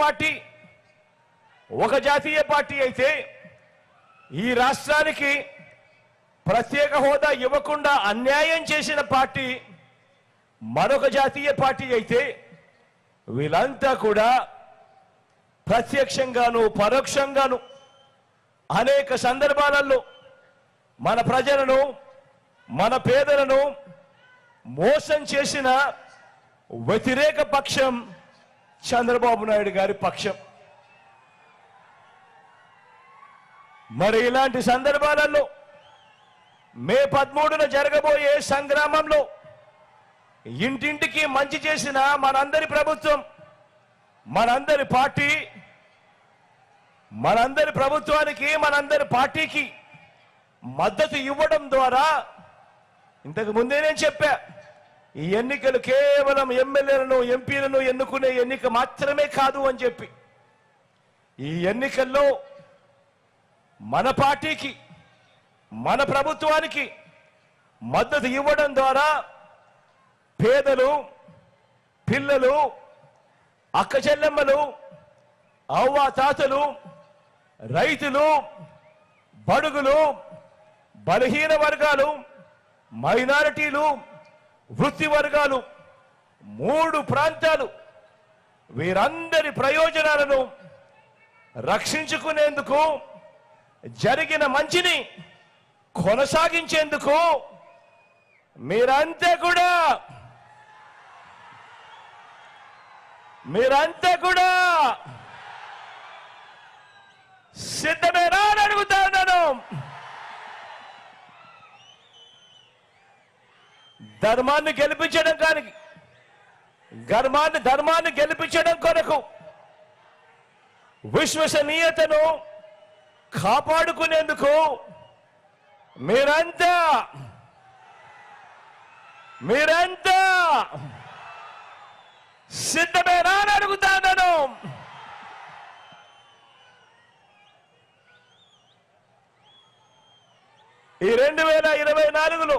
Party ఒక జాతీయ party అయితే ఈ రాష్ట్రానికి ప్రత్యేక హోదా ఇవ్వకుండా అన్యాయం చేసిన పార్టీ మరొక జాతీయ పార్టీ అయితే వీళ్ళంతా కూడా ప్రత్యక్షంగాను పరోక్షంగాను అనేక సందర్భాలలో మన ప్రజలను మన పేదలను మోసం చేసిన వ్యతిరేక పక్షం చంద్రబాబు నాయుడు గారి పక్షం. మరి ఇలాంటి సందర్భాలలో మే పదమూడున జరగబోయే సంగ్రామంలో ఇంటింటికి మంచి చేసిన మనందరి ప్రభుత్వం మనందరి పార్టీ మనందరి ప్రభుత్వానికి మనందరి పార్టీకి మద్దతు ఇవ్వడం ద్వారా ఇంతకు ముందే నేను చెప్పా ఈ ఎన్నికలు కేవలం ఎమ్మెల్యేలను ఎంపీలను ఎన్నుకునే ఎన్నిక మాత్రమే కాదు అని చెప్పి ఈ ఎన్నికల్లో మన పార్టీకి మన ప్రభుత్వానికి మద్దతు ఇవ్వడం ద్వారా పేదలు పిల్లలు అక్క చెల్లెమ్మలు అవ్వ తాతలు రైతులు బడుగులు బలహీన వర్గాలు మైనారిటీలు వృత్తి వర్గాలు మూడు ప్రాంతాలు వీరందరి ప్రయోజనాలను రక్షించుకునేందుకు జరిగిన మంచిని కొనసాగించేందుకు మీరంతా కూడా. మీరంతా కూడా. సిద్ధమేనా అని అడుగుతా ధర్మాన్ని గెలిపించడం కానీ ధర్మాన్ని ధర్మాన్ని గెలిపించడం కొరకు విశ్వసనీయతను కాపాడుకునేందుకు మీరంతా మీరంతా సిద్ధమేనా అని అడుగుతాను ఈ రెండు వేల ఇరవై నాలుగులో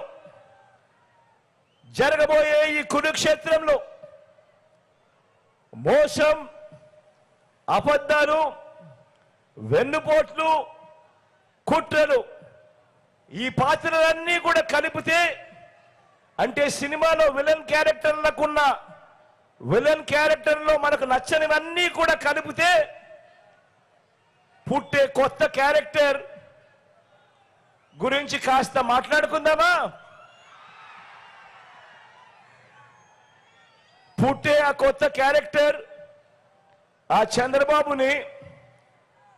జరగబోయే ఈ కురుక్షేత్రంలో మోసం అబద్ధాలు వెన్నుపోట్లు కుట్రలు ఈ పాత్రలన్నీ కూడా కలిపితే అంటే సినిమాలో విలన్ క్యారెక్టర్లకున్న విలన్ క్యారెక్టర్లో మనకు నచ్చనివన్నీ కూడా కలిపితే పుట్టే కొత్త క్యారెక్టర్ గురించి కాస్త మాట్లాడుకుందామా? పుట్టే ఆ కొత్త క్యారెక్టర్ ఆ చంద్రబాబుని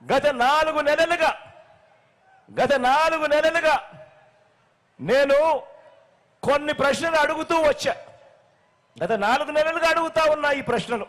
గత నాలుగు నెలలుగా గత నాలుగు నెలలుగా నేను కొన్ని ప్రశ్నలు అడుగుతూ వచ్చా. గత నాలుగు నెలలుగా అడుగుతా ఉన్నా ఈ ప్రశ్నలు.